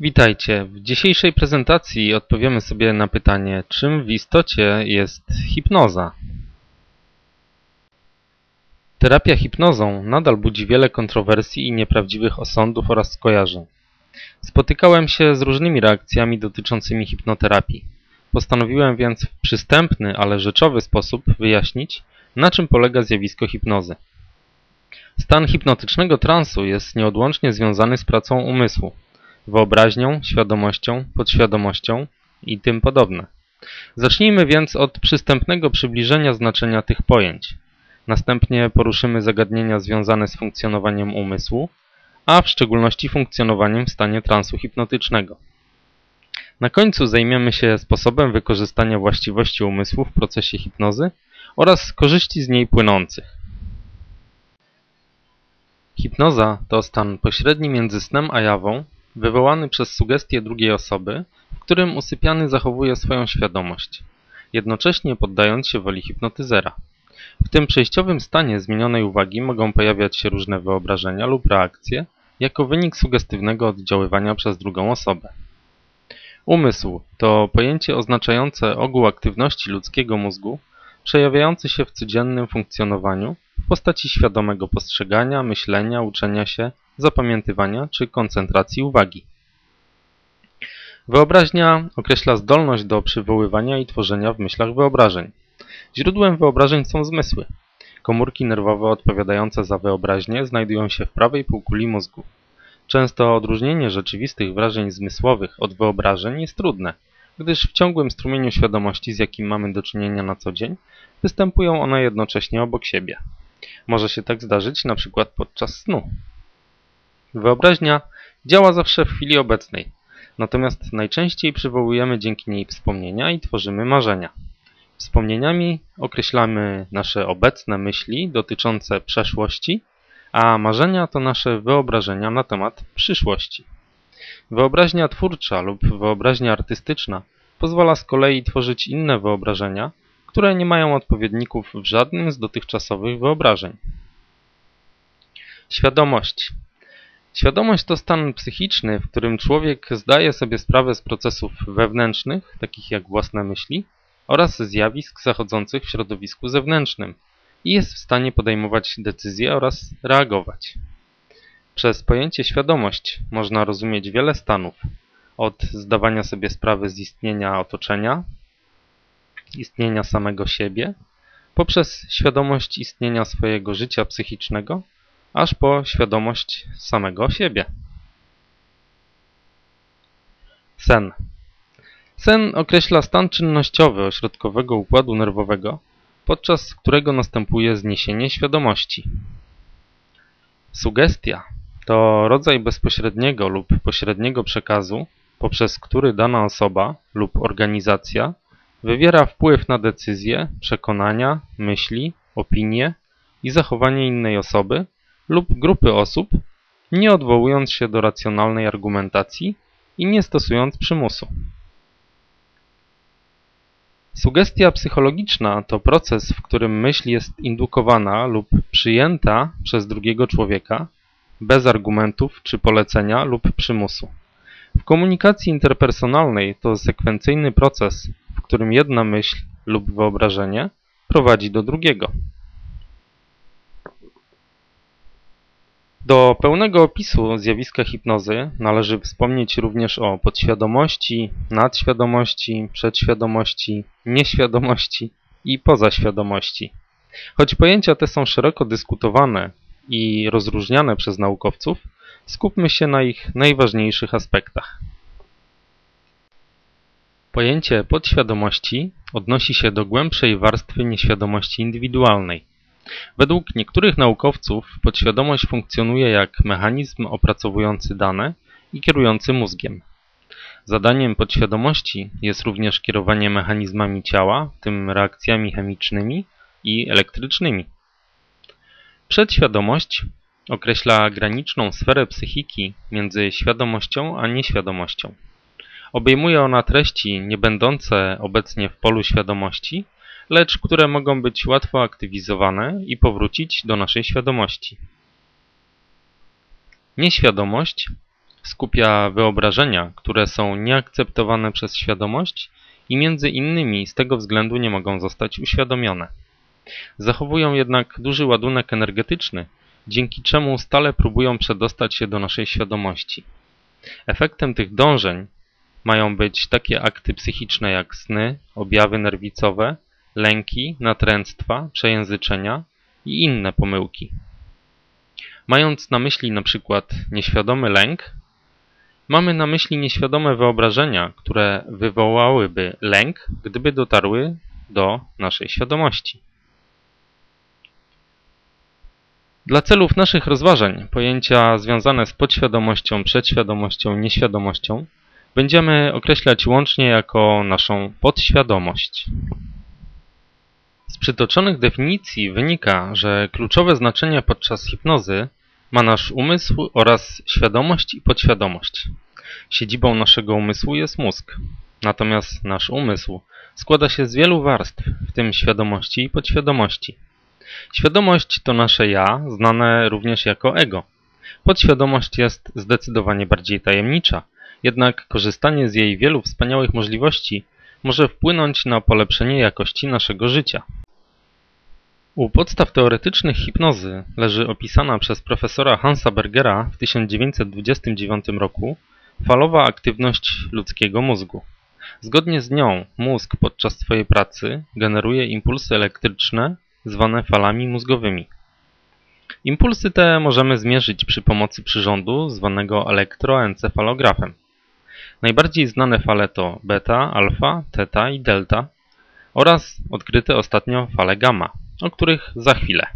Witajcie. W dzisiejszej prezentacji odpowiemy sobie na pytanie, czym w istocie jest hipnoza. Terapia hipnozą nadal budzi wiele kontrowersji i nieprawdziwych osądów oraz skojarzeń. Spotykałem się z różnymi reakcjami dotyczącymi hipnoterapii. Postanowiłem więc w przystępny, ale rzeczowy sposób wyjaśnić, na czym polega zjawisko hipnozy. Stan hipnotycznego transu jest nieodłącznie związany z pracą umysłu, wyobraźnią, świadomością, podświadomością i tym podobne. Zacznijmy więc od przystępnego przybliżenia znaczenia tych pojęć. Następnie poruszymy zagadnienia związane z funkcjonowaniem umysłu, a w szczególności funkcjonowaniem w stanie transu hipnotycznego. Na końcu zajmiemy się sposobem wykorzystania właściwości umysłu w procesie hipnozy oraz korzyści z niej płynących. Hipnoza to stan pośredni między snem a jawą, wywołany przez sugestie drugiej osoby, w którym usypiany zachowuje swoją świadomość, jednocześnie poddając się woli hipnotyzera. W tym przejściowym stanie zmienionej uwagi mogą pojawiać się różne wyobrażenia lub reakcje jako wynik sugestywnego oddziaływania przez drugą osobę. Umysł to pojęcie oznaczające ogół aktywności ludzkiego mózgu przejawiający się w codziennym funkcjonowaniu w postaci świadomego postrzegania, myślenia, uczenia się, zapamiętywania czy koncentracji uwagi. Wyobraźnia określa zdolność do przywoływania i tworzenia w myślach wyobrażeń. Źródłem wyobrażeń są zmysły. Komórki nerwowe odpowiadające za wyobraźnię znajdują się w prawej półkuli mózgu. Często odróżnienie rzeczywistych wrażeń zmysłowych od wyobrażeń jest trudne, gdyż w ciągłym strumieniu świadomości, z jakim mamy do czynienia na co dzień, występują one jednocześnie obok siebie. Może się tak zdarzyć na przykład podczas snu. Wyobraźnia działa zawsze w chwili obecnej, natomiast najczęściej przywołujemy dzięki niej wspomnienia i tworzymy marzenia. Wspomnieniami określamy nasze obecne myśli dotyczące przeszłości, a marzenia to nasze wyobrażenia na temat przyszłości. Wyobraźnia twórcza lub wyobraźnia artystyczna pozwala z kolei tworzyć inne wyobrażenia, które nie mają odpowiedników w żadnym z dotychczasowych wyobrażeń. Świadomość. Świadomość to stan psychiczny, w którym człowiek zdaje sobie sprawę z procesów wewnętrznych, takich jak własne myśli, oraz zjawisk zachodzących w środowisku zewnętrznym i jest w stanie podejmować decyzje oraz reagować. Przez pojęcie świadomość można rozumieć wiele stanów, od zdawania sobie sprawy z istnienia otoczenia, istnienia samego siebie, poprzez świadomość istnienia swojego życia psychicznego, aż po świadomość samego siebie. Sen. Sen określa stan czynnościowy ośrodkowego układu nerwowego, podczas którego następuje zniesienie świadomości. Sugestia to rodzaj bezpośredniego lub pośredniego przekazu, poprzez który dana osoba lub organizacja wywiera wpływ na decyzje, przekonania, myśli, opinie i zachowanie innej osoby lub grupy osób, nie odwołując się do racjonalnej argumentacji i nie stosując przymusu. Sugestia psychologiczna to proces, w którym myśl jest indukowana lub przyjęta przez drugiego człowieka bez argumentów czy polecenia lub przymusu. W komunikacji interpersonalnej to sekwencyjny proces, w którym jedna myśl lub wyobrażenie prowadzi do drugiego. Do pełnego opisu zjawiska hipnozy należy wspomnieć również o podświadomości, nadświadomości, przedświadomości, nieświadomości i pozaświadomości. Choć pojęcia te są szeroko dyskutowane i rozróżniane przez naukowców, skupmy się na ich najważniejszych aspektach. Pojęcie podświadomości odnosi się do głębszej warstwy nieświadomości indywidualnej. Według niektórych naukowców podświadomość funkcjonuje jak mechanizm opracowujący dane i kierujący mózgiem. Zadaniem podświadomości jest również kierowanie mechanizmami ciała, w tym reakcjami chemicznymi i elektrycznymi. Przedświadomość określa graniczną sferę psychiki między świadomością a nieświadomością. Obejmuje ona treści niebędące obecnie w polu świadomości, lecz które mogą być łatwo aktywizowane i powrócić do naszej świadomości. Nieświadomość skupia wyobrażenia, które są nieakceptowane przez świadomość i między innymi z tego względu nie mogą zostać uświadomione. Zachowują jednak duży ładunek energetyczny, dzięki czemu stale próbują przedostać się do naszej świadomości. Efektem tych dążeń mają być takie akty psychiczne jak sny, objawy nerwicowe, lęki, natręctwa, przejęzyczenia i inne pomyłki. Mając na myśli na przykład nieświadomy lęk, mamy na myśli nieświadome wyobrażenia, które wywołałyby lęk, gdyby dotarły do naszej świadomości. Dla celów naszych rozważań pojęcia związane z podświadomością, przedświadomością, nieświadomością będziemy określać łącznie jako naszą podświadomość. Z przytoczonych definicji wynika, że kluczowe znaczenie podczas hipnozy ma nasz umysł oraz świadomość i podświadomość. Siedzibą naszego umysłu jest mózg, natomiast nasz umysł składa się z wielu warstw, w tym świadomości i podświadomości. Świadomość to nasze ja, znane również jako ego. Podświadomość jest zdecydowanie bardziej tajemnicza, jednak korzystanie z jej wielu wspaniałych możliwości może wpłynąć na polepszenie jakości naszego życia. U podstaw teoretycznych hipnozy leży opisana przez profesora Hansa Bergera w 1929 roku falowa aktywność ludzkiego mózgu. Zgodnie z nią mózg podczas swojej pracy generuje impulsy elektryczne zwane falami mózgowymi. Impulsy te możemy zmierzyć przy pomocy przyrządu zwanego elektroencefalografem. Najbardziej znane fale to beta, alfa, teta i delta oraz odkryte ostatnio fale gamma, o których za chwilę.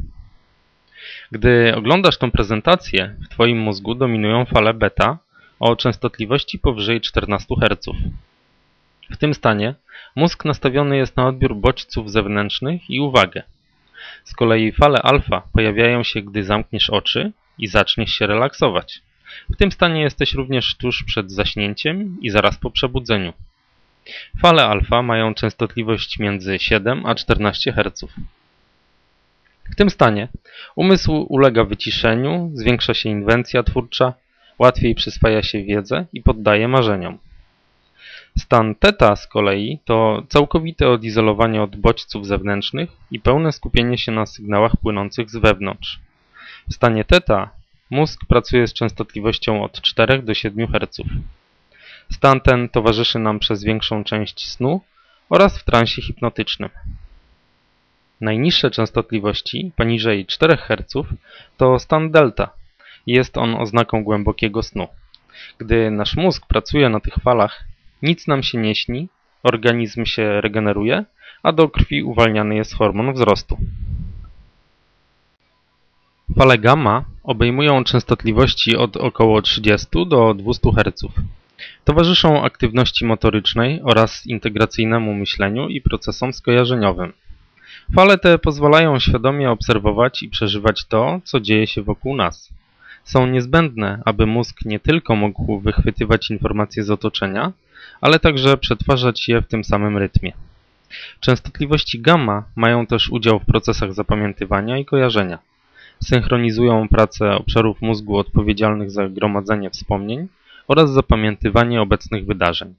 Gdy oglądasz tą prezentację, w Twoim mózgu dominują fale beta o częstotliwości powyżej 14 Hz. W tym stanie mózg nastawiony jest na odbiór bodźców zewnętrznych i uwagę. Z kolei fale alfa pojawiają się, gdy zamkniesz oczy i zaczniesz się relaksować. W tym stanie jesteś również tuż przed zaśnięciem i zaraz po przebudzeniu. Fale alfa mają częstotliwość między 7 a 14 Hz. W tym stanie umysł ulega wyciszeniu, zwiększa się inwencja twórcza, łatwiej przyswaja się wiedzę i poddaje marzeniom. Stan teta z kolei to całkowite odizolowanie od bodźców zewnętrznych i pełne skupienie się na sygnałach płynących z wewnątrz. W stanie teta mózg pracuje z częstotliwością od 4 do 7 Hz. Stan ten towarzyszy nam przez większą część snu oraz w transie hipnotycznym. Najniższe częstotliwości, poniżej 4 Hz, to stan delta. Jest on oznaką głębokiego snu. Gdy nasz mózg pracuje na tych falach, nic nam się nie śni, organizm się regeneruje, a do krwi uwalniany jest hormon wzrostu. Fale gamma obejmują częstotliwości od około 30 do 200 Hz. Towarzyszą aktywności motorycznej oraz integracyjnemu myśleniu i procesom skojarzeniowym. Fale te pozwalają świadomie obserwować i przeżywać to, co dzieje się wokół nas. Są niezbędne, aby mózg nie tylko mógł wychwytywać informacje z otoczenia, ale także przetwarzać je w tym samym rytmie. Częstotliwości gamma mają też udział w procesach zapamiętywania i kojarzenia. Synchronizują pracę obszarów mózgu odpowiedzialnych za gromadzenie wspomnień oraz zapamiętywanie obecnych wydarzeń.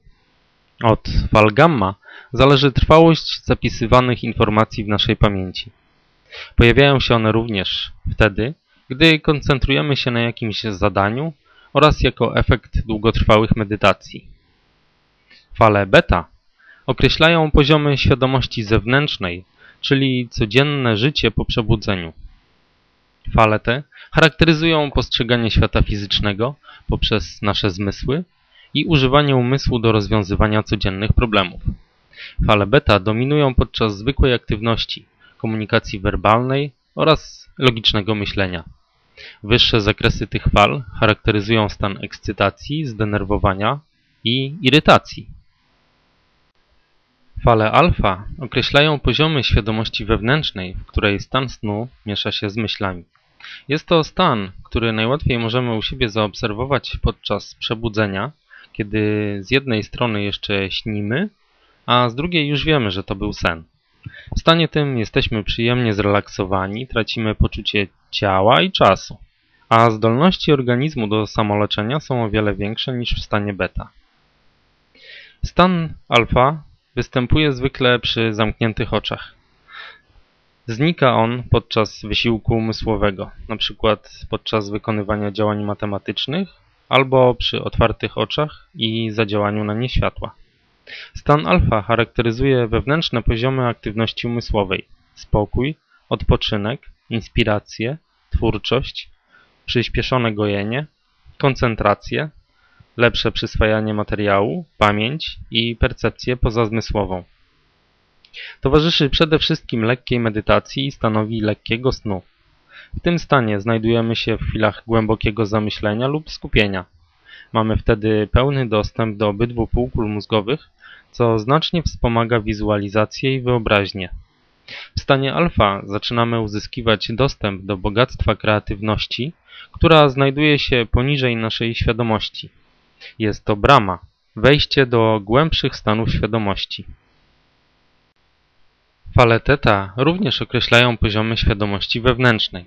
Od fal gamma zależy trwałość zapisywanych informacji w naszej pamięci. Pojawiają się one również wtedy, gdy koncentrujemy się na jakimś zadaniu oraz jako efekt długotrwałych medytacji. Fale beta określają poziomy świadomości zewnętrznej, czyli codzienne życie po przebudzeniu. Fale te charakteryzują postrzeganie świata fizycznego poprzez nasze zmysły i używanie umysłu do rozwiązywania codziennych problemów. Fale beta dominują podczas zwykłej aktywności, komunikacji werbalnej oraz logicznego myślenia. Wyższe zakresy tych fal charakteryzują stan ekscytacji, zdenerwowania i irytacji. Fale alfa określają poziomy świadomości wewnętrznej, w której stan snu miesza się z myślami. Jest to stan, który najłatwiej możemy u siebie zaobserwować podczas przebudzenia, kiedy z jednej strony jeszcze śnimy, a z drugiej już wiemy, że to był sen. W stanie tym jesteśmy przyjemnie zrelaksowani, tracimy poczucie ciała i czasu, a zdolności organizmu do samoleczenia są o wiele większe niż w stanie beta. Stan alfa występuje zwykle przy zamkniętych oczach. Znika on podczas wysiłku umysłowego, np. podczas wykonywania działań matematycznych albo przy otwartych oczach i zadziałaniu na nie światła. Stan alfa charakteryzuje wewnętrzne poziomy aktywności umysłowej, spokój, odpoczynek, inspirację, twórczość, przyspieszone gojenie, koncentrację, lepsze przyswajanie materiału, pamięć i percepcję pozazmysłową. Towarzyszy przede wszystkim lekkiej medytacji i stanowi lekkiego snu. W tym stanie znajdujemy się w chwilach głębokiego zamyślenia lub skupienia. Mamy wtedy pełny dostęp do obydwu półkul mózgowych, co znacznie wspomaga wizualizację i wyobraźnię. W stanie alfa zaczynamy uzyskiwać dostęp do bogactwa kreatywności, która znajduje się poniżej naszej świadomości. Jest to brama, wejście do głębszych stanów świadomości. Fale teta również określają poziomy świadomości wewnętrznej.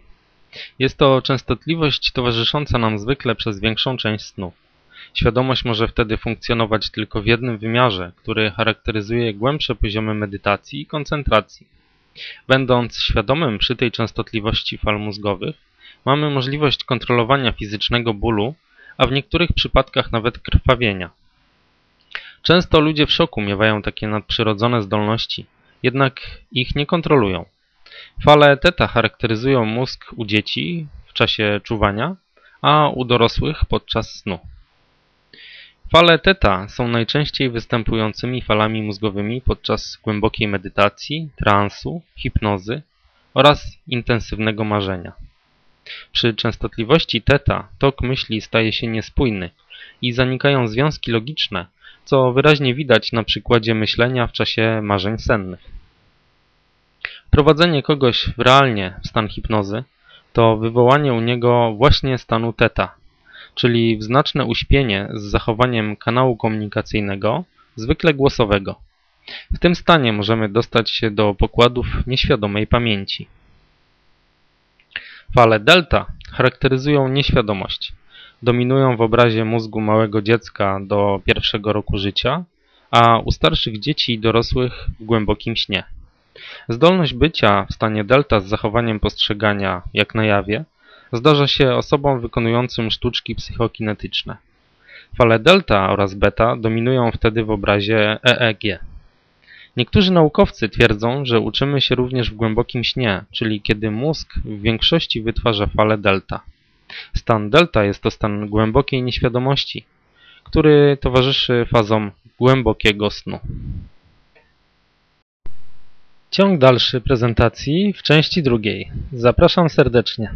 Jest to częstotliwość towarzysząca nam zwykle przez większą część snu. Świadomość może wtedy funkcjonować tylko w jednym wymiarze, który charakteryzuje głębsze poziomy medytacji i koncentracji. Będąc świadomym przy tej częstotliwości fal mózgowych, mamy możliwość kontrolowania fizycznego bólu, a w niektórych przypadkach nawet krwawienia. Często ludzie w szoku miewają takie nadprzyrodzone zdolności, jednak ich nie kontrolują. Fale teta charakteryzują mózg u dzieci w czasie czuwania, a u dorosłych podczas snu. Fale teta są najczęściej występującymi falami mózgowymi podczas głębokiej medytacji, transu, hipnozy oraz intensywnego marzenia. Przy częstotliwości teta tok myśli staje się niespójny i zanikają związki logiczne, co wyraźnie widać na przykładzie myślenia w czasie marzeń sennych. Prowadzenie kogoś w realnie w stan hipnozy to wywołanie u niego właśnie stanu teta, czyli znaczne uśpienie z zachowaniem kanału komunikacyjnego, zwykle głosowego. W tym stanie możemy dostać się do pokładów nieświadomej pamięci. Fale delta charakteryzują nieświadomość. Dominują w obrazie mózgu małego dziecka do pierwszego roku życia, a u starszych dzieci i dorosłych w głębokim śnie. Zdolność bycia w stanie delta z zachowaniem postrzegania, jak na jawie, zdarza się osobom wykonującym sztuczki psychokinetyczne. Fale delta oraz beta dominują wtedy w obrazie EEG. Niektórzy naukowcy twierdzą, że uczymy się również w głębokim śnie, czyli kiedy mózg w większości wytwarza fale delta. Stan delta jest to stan głębokiej nieświadomości, który towarzyszy fazom głębokiego snu. Ciąg dalszy prezentacji w części drugiej. Zapraszam serdecznie.